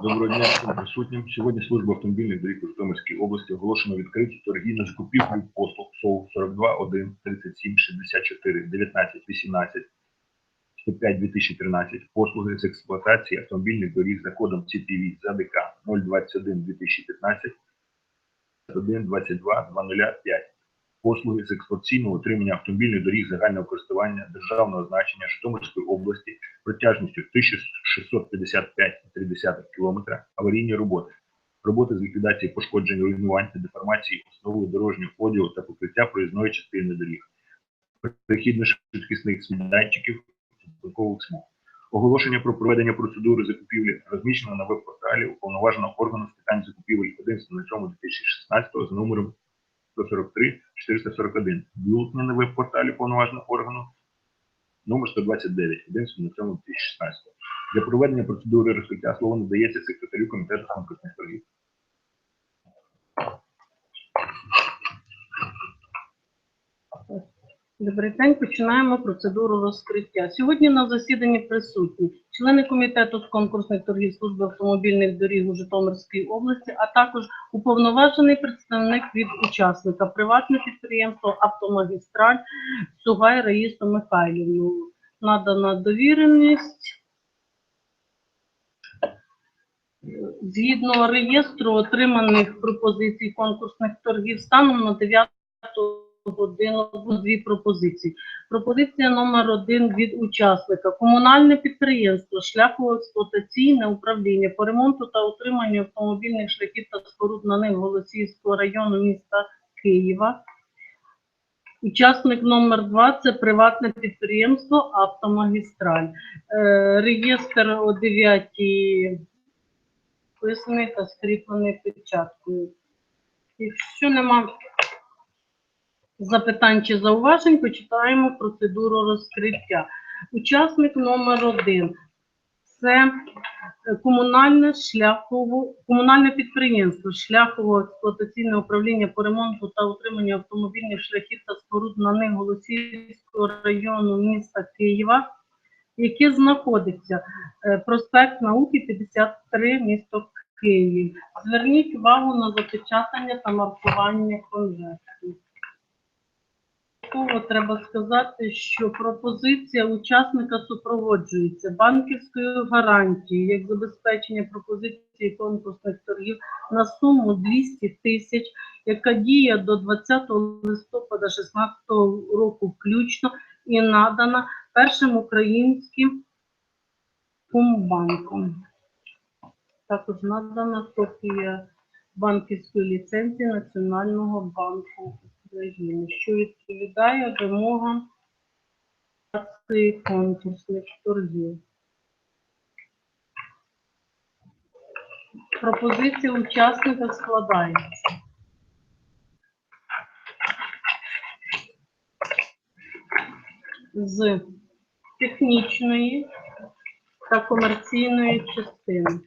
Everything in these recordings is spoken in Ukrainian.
Доброго дня всім присутнім. Сьогодні служба автомобільних доріг у Житомирській області оголошено відкриті торги на закупівлю послуг СОУ 42 1 37 64 19 18 105 2013 послуги з експлуатації автомобільних доріг за кодом CPV ЗАДК 021 2015 1 22 205 послуги з експлуатаційного утримання автомобільних доріг загального користування державного значення Житомирської області протяжністю 1655,3 км аварійні роботи, роботи з ліквідації пошкоджень, руйнувань та деформації основи дорожнього одягу та покриття проїзної частини доріг, перехідно-швидкісних майданчиків зупинкових смуг. Оголошення про проведення процедури закупівлі розміщено на веб-порталі уповноваженого органу з питань закупівель 11.07.2016 за номером 143 441. Бюлетня на веб-порталі повноважного органу номер 129, 11.07.2016. Для проведення процедури розкриття слово надається секретарю комітету конкурсних торгів. Добрий день. Починаємо процедуру розкриття. Сьогодні на засіданні присутні члени комітету з конкурсних торгів служби автомобільних доріг у Житомирській області, а також уповноважений представник від учасника приватне підприємство Автомагістраль Сугай Раїсу Михайлівну. Надана довіреність. Згідно реєстру отриманих пропозицій конкурсних торгів станом на 9 годину дві пропозиції. Пропозиція номер один від учасника. Комунальне підприємство шляхово-експлуатаційне управління по ремонту та утриманню автомобільних шляхів та споруд на них Голосіївського району міста Києва. Учасник номер два це приватне підприємство Автомагістраль. Е, реєстр о 9 вписаний та скріплений печаткою. Якщо нема запитань чи зауважень, почитаємо процедуру розкриття. Учасник номер один це е, комунальне шляхово, комунальне підприємство шляхово експлуатаційне управління по ремонту та утриманню автомобільних шляхів та споруд на них Голосіївського району міста Києва, яке знаходиться е, проспект науки 53, місто Київ. Зверніть увагу на запечатання та маркування конверту. Додатково треба сказати, що пропозиція учасника супроводжується банківською гарантією як забезпечення пропозиції конкурсних торгів на суму 200 тисяч, яка діє до 20 листопада 2016 року включно і надана першим українським Комбанком. Також надана копія банківської ліцензії Національного банку України, що відповідає вимогам акції конкурсних торгів. Пропозиція учасника складається. З технічної та комерційної частини.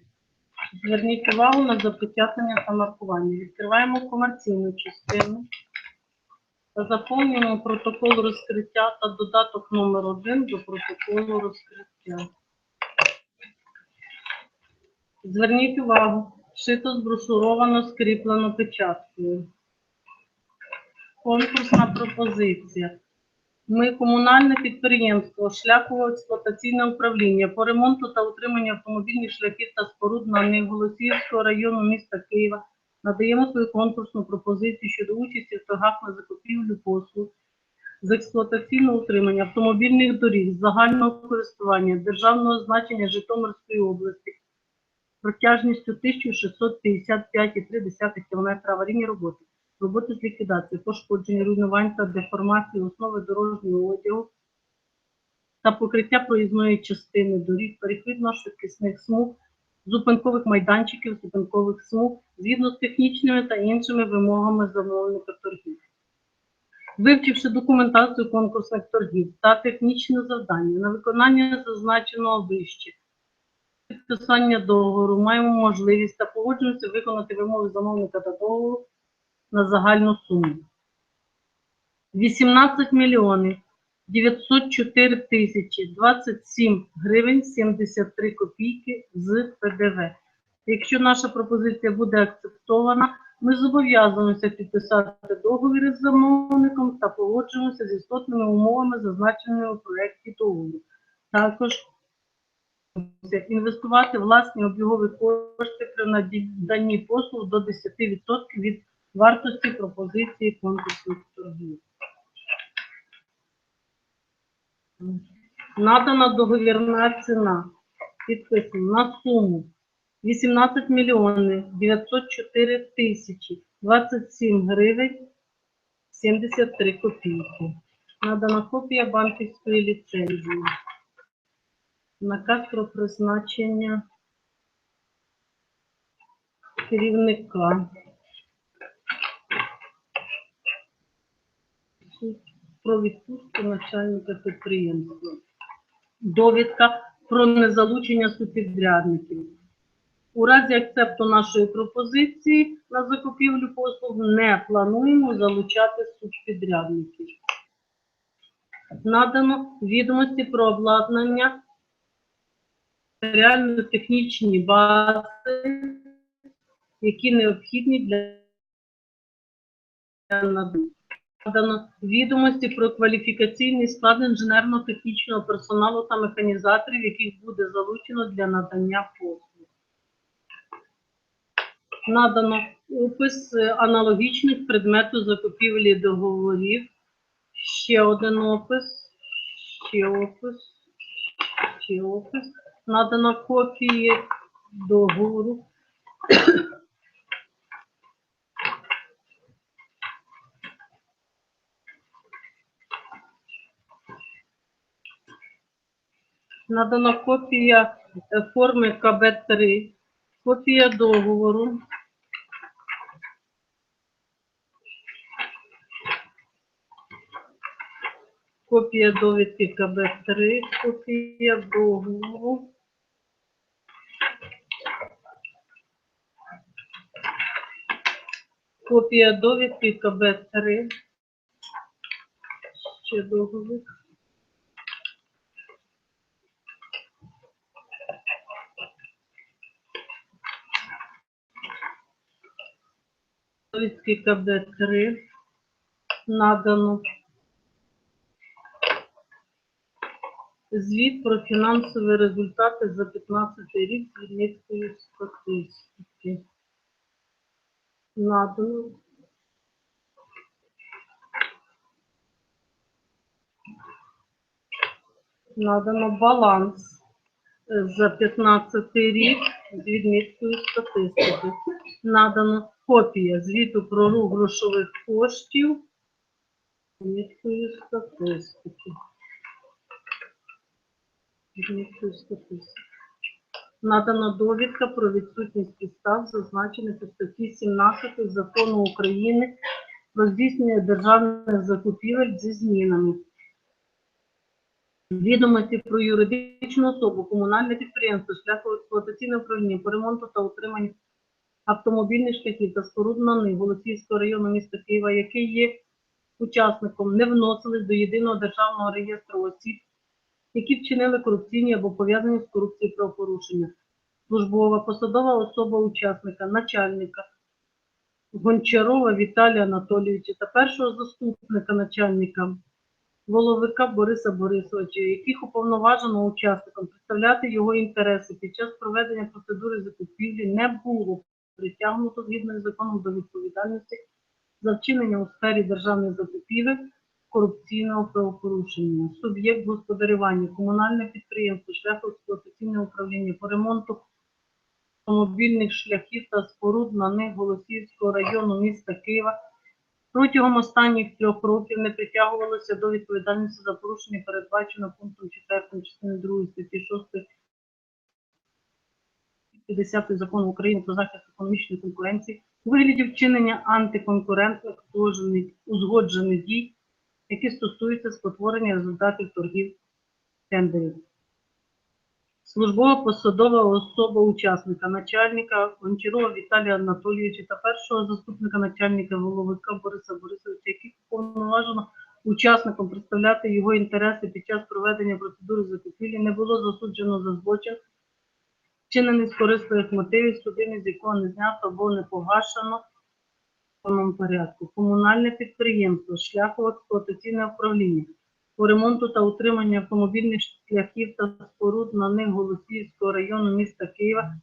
Зверніть увагу на запечатання та маркування. Відкриваємо комерційну частину заповнюємо протокол розкриття та додаток номер 1 до протоколу розкриття. Зверніть увагу, шито зброшуровано, скріплено печаткою. Конкурсна пропозиція. Ми комунальне підприємство шляхово експлуатаційне управління по ремонту та утриманню автомобільних шляхів та споруд на них Голосіївського району міста Києва надаємо свою конкурсну пропозицію щодо участі в торгах на закупівлю послуг з експлуатаційного утримання автомобільних доріг загального користування державного значення Житомирської області протяжністю 1655,3 км аварійні роботи, роботи з ліквідації, пошкоджень, руйнувань та деформації основи дорожнього одягу та покриття проїзної частини доріг, перехідно-швидкісних смуг, зупинкових майданчиків, зупинкових смуг згідно з технічними та іншими вимогами замовника торгів. Вивчивши документацію конкурсних торгів та технічне завдання на виконання зазначеного вище, підписання договору маємо можливість та погоджуємося виконати вимоги замовника та договору на загальну суму. 18 мільйонів 904 тисячі 27 гривень 73 копійки з ПДВ. Якщо наша пропозиція буде акцептована, ми зобов'язуємося підписати договір із замовником та погоджуємося з істотними умовами, зазначеними у проєкті договору. Також інвестувати власні обігові кошти при наданні послуг до 10% від вартості пропозиції конкурсних торгів. Надана договірна ціна підписана на суму 18 мільйонів 904 тисячі 27 гривень 73 копійки. Надана копія банківської ліцензії. Наказ про призначення керівника. Про відпустку начальника підприємства. Довідка про незалучення субпідрядників. У разі акцепту нашої пропозиції на закупівлю послуг не плануємо залучати субпідрядників. Надано відомості про обладнання матеріально-технічні бази, які необхідні для надання. Надано відомості про кваліфікаційний склад інженерно-технічного персоналу та механізаторів, яких буде залучено для надання послуг. Надано опис аналогічних предмету закупівлі договорів. Ще один опис, ще опис, ще опис. Надано копії договору. Надана копія е, форми КБ-3, копія договору. Копія довідки КБ-3, копія договору. Копія довідки КБ-3. Ще договір. Довідки КБ-3 надано. Звіт про фінансові результати за 15 рік Вінницької статистики. Надано. Надано баланс е, за 15 рік з відміткою статистики. Надано копія звіту про рух грошових коштів з статистики. Відміткою статистики. Надана довідка про відсутність підстав, зазначених у статті 17 Закону України про здійснення державних закупівель зі змінами. Відомості про юридичну особу, комунальне підприємство, шляхово експлуатаційне управління по ремонту та утриманню автомобільних шляхів та споруд на них Голосіївського району міста Києва, який є учасником, не вносились до єдиного державного реєстру осіб, які вчинили корупційні або пов'язані з корупцією правопорушення. Службова посадова особа учасника, начальника Гончарова Віталія Анатолійовича та першого заступника начальника Воловика Бориса Борисовича, яких уповноважено учасником представляти його інтереси під час проведення процедури закупівлі не було притягнуто згідно із законом до відповідальності за вчинення у сфері державних закупівель корупційного правопорушення. Суб'єкт господарювання, комунальне підприємство, шляхоексплуатаційне управління по ремонту автомобільних шляхів та споруд на них Голосіївського району міста Києва протягом останніх трьох років не притягувалося до відповідальності за порушення, передбачено пунктом 4 частини 2 статті 6 50 закону України про захист економічної конкуренції у вигляді вчинення антиконкурентних узгоджених- дій, які стосуються спотворення результатів торгів тендерів. Службова посадова особа учасника, начальника Гончарова Віталія Анатолійовича та першого заступника начальника Воловика Бориса Борисовича, яких уповноважено учасником представляти його інтереси під час проведення процедури закупівлі, не було засуджено за злочин вчинений з корисливих мотивів, судимість з якого не знято або не погашено в повному порядку. Комунальне підприємство, шляхово експлуатаційне управління по ремонту та утриманню автомобільних шляхів та споруд на них Голосіївського району міста Києва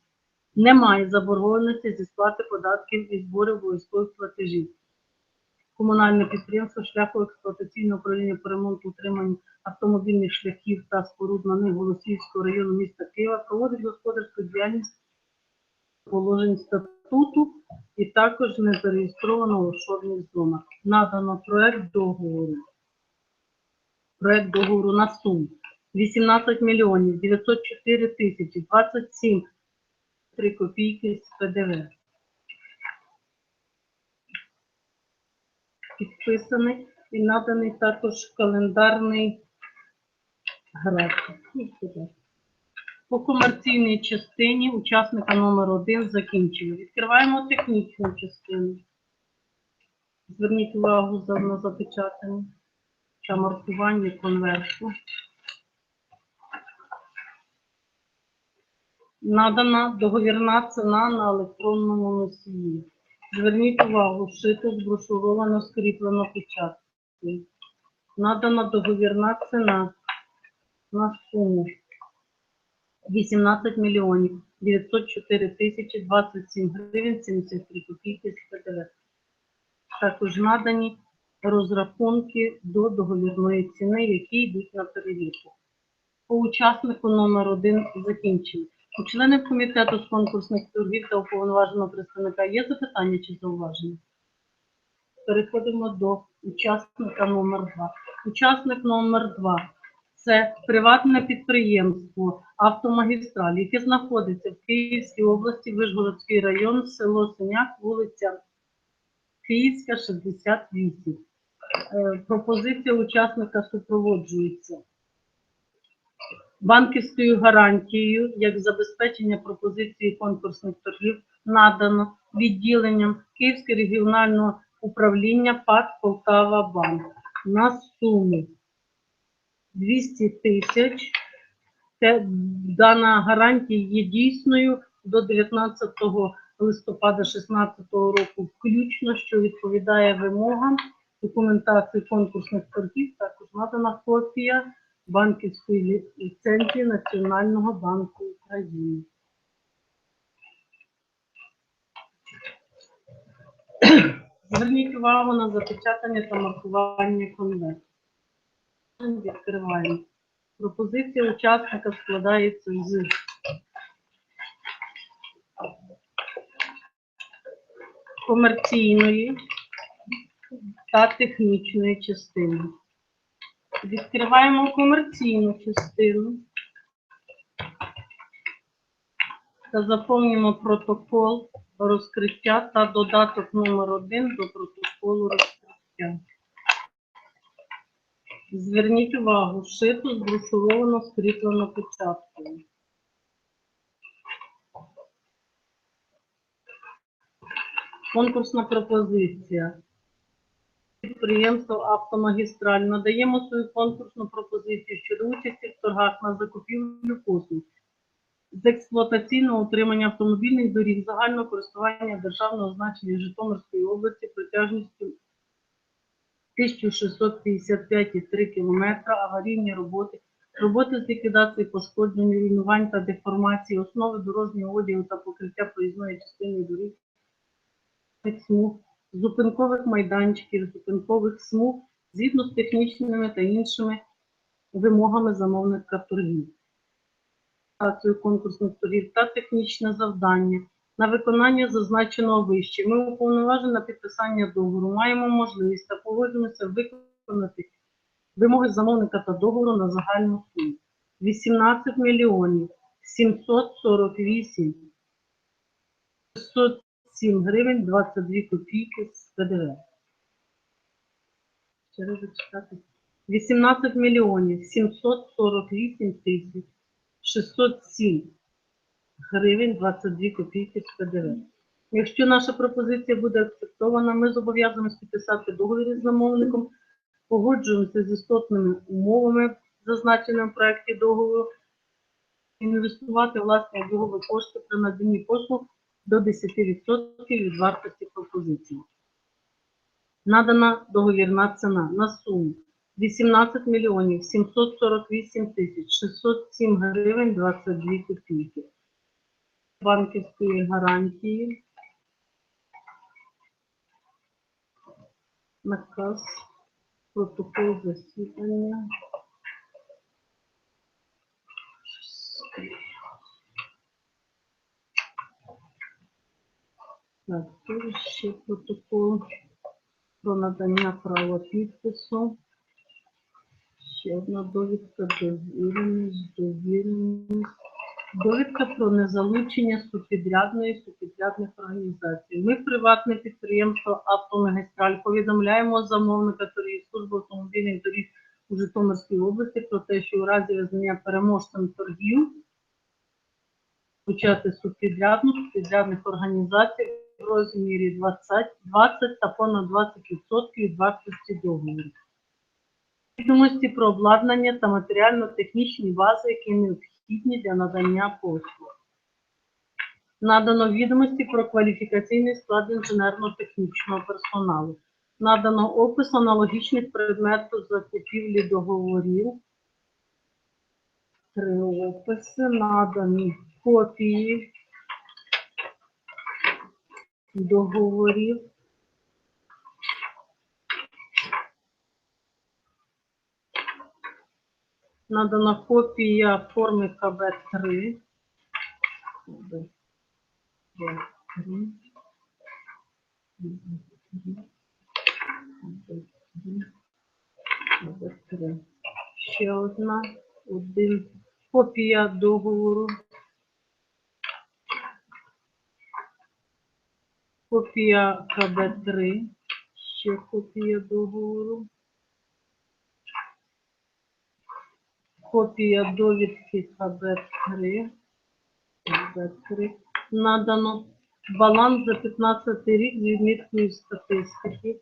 немає заборгованості зі сплати податків і зборів обов'язкових платежів. Комунальне підприємство шляхово експлуатаційного управління по ремонту утриманню автомобільних шляхів та споруд на них Голосіївського району міста Києва проводить господарську діяльність положень статуту і також не зареєстровано в офшорних зонах. Надано проект договору. Проект договору на суму 18 мільйонів 904 тисячі 27 3 копійки з ПДВ. Підписаний і наданий також календарний графік. Ну. По комерційній частині учасника номер один закінчили. Відкриваємо технічну частину. Зверніть увагу на запечатання та маркування конверту. Надана договірна ціна на електронному носії. Зверніть увагу, шито, зброшуровано, скріплено печаткою. Надана договірна ціна на суму 18 мільйонів 904 тисячі 27 гривень 73 копійки з ПДВ. Також надані розрахунки до договірної ціни, які йдуть на перевірку. По учаснику номер один закінчили. У членів комітету з конкурсних торгів та уповноваженого представника є запитання чи зауваження? Переходимо до учасника номер два. Учасник номер два це приватне підприємство автомагістраль, яке знаходиться в Київській області, Вишгородський район, село Синяк, вулиця Київська, 68. Е, Пропозиція учасника супроводжується банківською гарантією як забезпечення пропозиції конкурсних торгів надано відділенням Київського регіонального управління ПАД Полтава Банк на суму 200 тисяч. Дана гарантія є дійсною до 19 листопада 2016 року включно, що відповідає вимогам документації конкурсних торгів. Також надана копія банківської ліцензії Національного банку України. Зверніть увагу на запечатання та маркування конверту. Відкриваємо. Пропозиція учасника складається з комерційної та технічної частини. Відкриваємо комерційну частину та заповнюємо протокол розкриття та додаток номер один до протоколу розкриття. Зверніть увагу, шито зброшуровано, скріплено печаткою. Конкурсна пропозиція. Підприємство Автомагістраль надаємо свою конкурсну пропозицію щодо участі в торгах на закупівлю послуг з експлуатаційного утримання автомобільних доріг загального користування державного значення Житомирської області протяжністю 1655,3 км, аварійні роботи, роботи з ліквідації пошкоджень, руйнувань та деформації, основи дорожнього одягу та покриття проїзної частини доріг, смуг, зупинкових майданчиків, зупинкових смуг згідно з технічними та іншими вимогами замовника торгів. Конкурсних торгів та технічне завдання на виконання зазначеного вище. Ми уповноважені на підписання договору, маємо можливість та погоджуємося виконати вимоги замовника та договору на загальну суму. 18 мільйонів 748 607 гривень 22 копійки з ПДВ. Ще раз зачитати. 18 мільйонів 748 тисяч 607 гривень 22 копійки з ПДВ. Якщо наша пропозиція буде акцептована, ми зобов'язані підписати договір з замовником, погоджуємося з істотними умовами, зазначеними в проєкті договору, інвестувати власні обігові кошти при наданні послуг до 10% від вартості пропозиції. Надана договірна ціна на суму 18 мільйонів 748 тисяч 607 гривень 22 копійки. Банківської гарантії. Наказ, протокол засідання. Так, тут ще протокол про надання права підпису. Ще одна довідка довіреність, довіреність. Довідка про незалучення субпідрядної субпідрядних організацій. Ми, приватне підприємство «Автомагістраль», повідомляємо замовника торгів служби автомобільних доріг у Житомирській області про те, що у разі визнання переможцем торгів почати субпідрядну субпідрядних організацій в розмірі 20, 20 та понад 20% від вартості договору. Відомості про обладнання та матеріально-технічні бази, які необхідні для надання послуг. Надано відомості про кваліфікаційний склад інженерно-технічного персоналу. Надано опис аналогічних предметів закупівлі договорів. Три описи надані копії договорів. Надана копія форми КБ-3. КБ-3. КБ-3. Ще одна. Один. Копія договору. Копія КБ-3. Ще копія договору. Копія довідки КБ-3. КБ-3. Надано баланс за 15 рік з відміткою статистики.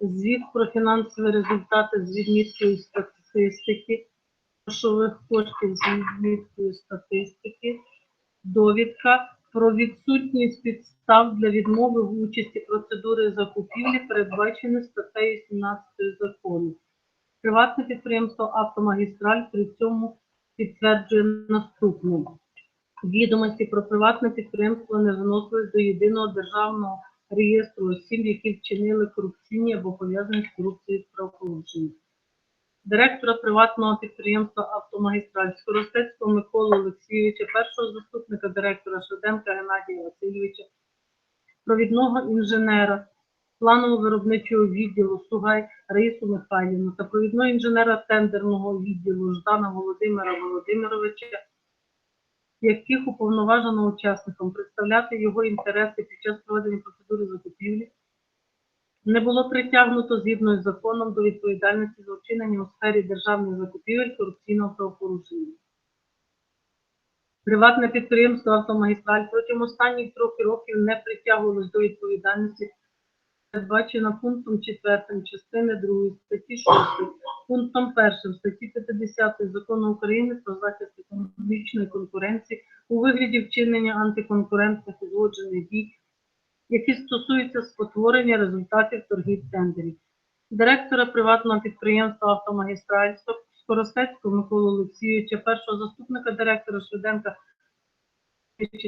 Звіт про фінансові результати з відміткою статистики. Грошових коштів з відміткою статистики. Довідка про відсутність підстав для відмови в участі процедури закупівлі, передбаченої статтею 17 закону. Приватне підприємство «Автомагістраль» при цьому підтверджує наступне. Відомості про приватне підприємство не вносились до єдиного державного реєстру осіб, які вчинили корупційні або пов'язані з корупцією правопорушення. Директора приватного підприємства «Автомагістраль» Скоростецького Миколу Олексійовича, першого заступника директора Шведенка Геннадія Васильовича, провідного інженера планово-виробничого відділу Сугай Раїсу Михайлівну та провідного інженера тендерного відділу Ждана Володимира Володимировича, яких уповноважено учасником представляти його інтереси під час проведення процедури закупівлі, не було притягнуто згідно з законом до відповідальності за вчинення у сфері державних закупівель корупційного правопорушення. Приватне підприємство «Автомагістраль» протягом останніх трьох років не притягувалось до відповідальності, передбачена пунктом 4 частини 2 статті 6, пунктом 1 статті 50 Закону України про захист економічної конкуренції у вигляді вчинення антиконкурентних узгоджених дій, які стосуються спотворення результатів торгів тендерів. Директора приватного підприємства «Автомагістраль» Скоростецького Миколу Олексійовича, першого заступника директора Швиденка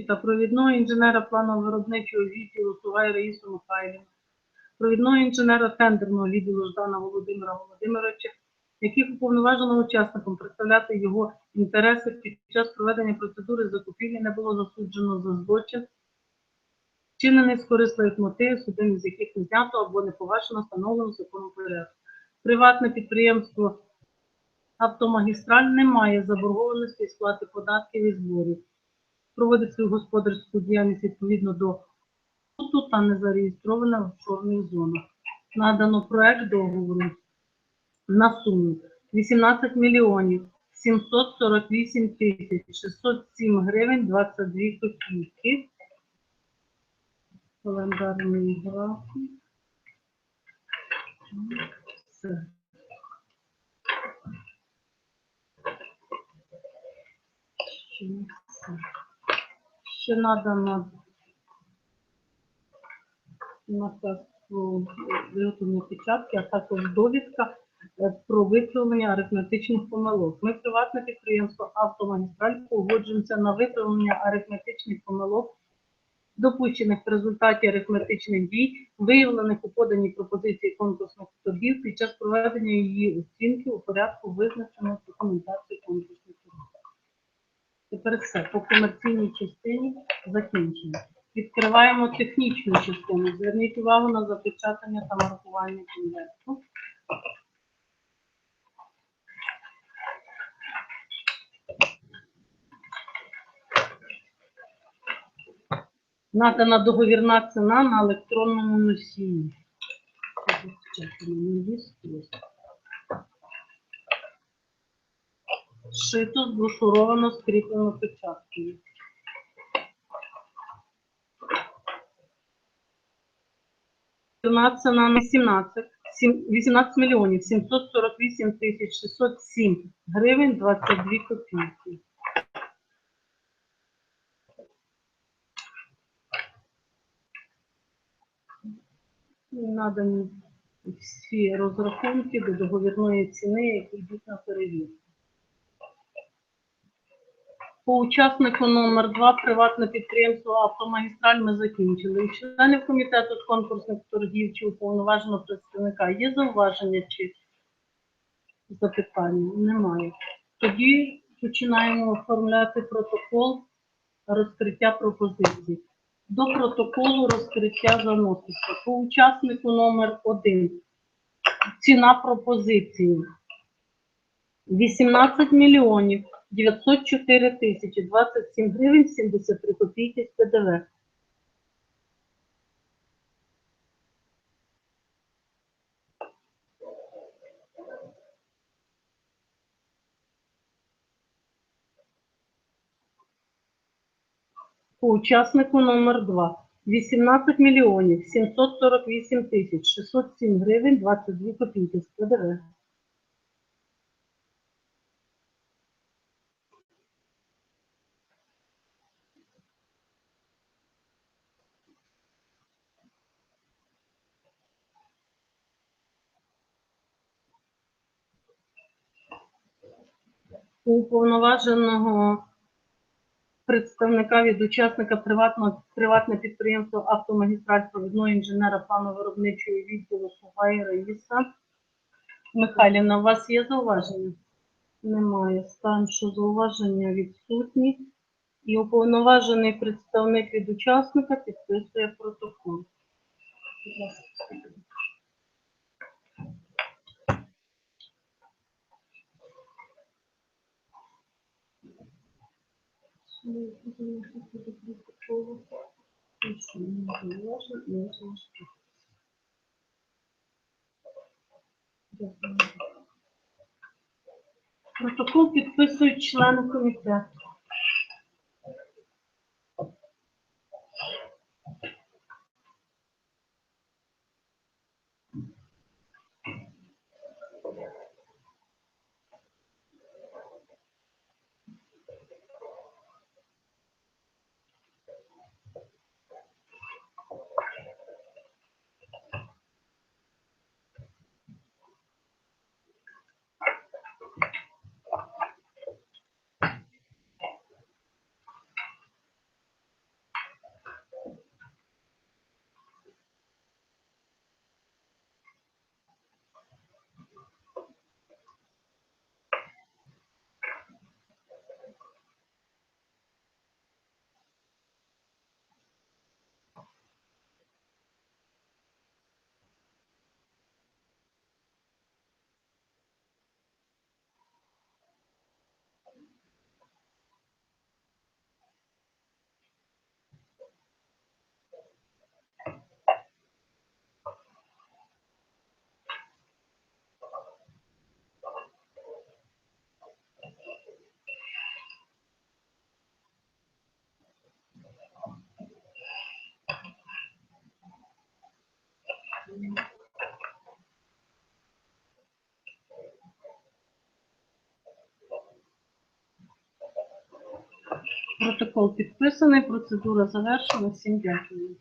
та провідного інженера планово-виробничого відділу Сугай Раїсу Михайлівну, провідного інженера тендерного відділу Ждана Володимира Володимировича, яких уповноважено учасником представляти його інтереси під час проведення процедури закупівлі не було засуджено за злочин, вчинений з корисливих мотивів, судом з яких не знято або не погашено встановленого законом порядку. Приватне підприємство Автомагістраль не має заборгованості із сплати податків і зборів. Проводить свою господарську діяльність відповідно до статуту та не зареєстрована в офшорних зонах. Надано проект договору на суму 18 мільйонів 748 тисяч 607 гривень 22 копійки. Календарний графік. Все. Ще не все. Ще надано про виготовлення печатки, а також довідка е, про виправлення арифметичних помилок. Ми приватне підприємство «Автомагістраль» погоджуємося на виправлення арифметичних помилок, допущених в результаті арифметичних дій, виявлених у поданій пропозиції конкурсних торгів під час проведення її оцінки у порядку визначеного документації конкурсних торгів. Тепер все по комерційній частині закінчено. Відкриваємо технічну частину. Зверніть увагу на запечатання та маркування конверту. Надана договірна ціна на електронному носії. Шито, зброшуровано, скріплено печаткою. Ціна на 17, 18 мільйонів 748 тисяч 607 гривень 22 копійки. Надані всі розрахунки до договірної ціни, які йдуть на перевірку. По учаснику номер 2 приватне підприємство «Автомагістраль» ми закінчили. У членів комітету з конкурсних торгів чи уповноваженого представника є зауваження чи запитання? Немає. Тоді починаємо оформляти протокол розкриття пропозицій. До протоколу розкриття заноситься. По учаснику номер 1 ціна пропозиції 18 мільйонів 904 тисячі 27 гривень 73 копійки з ПДВ. По учаснику номер 2 18 мільйонів 748 тисяч 607 гривень 22 копійки з ПДВ. уповноваженого представника від учасника приватного приватне підприємство автомагістраль провідного інженера планово-виробничого відділу Сугай Раїса. Михайлівна, у вас є зауваження? Немає. Ставимо, що зауваження відсутні. І уповноважений представник від учасника підписує протокол. Протокол підписують члени комітету. Протокол підписаний, процедура завершена. Всім дякую.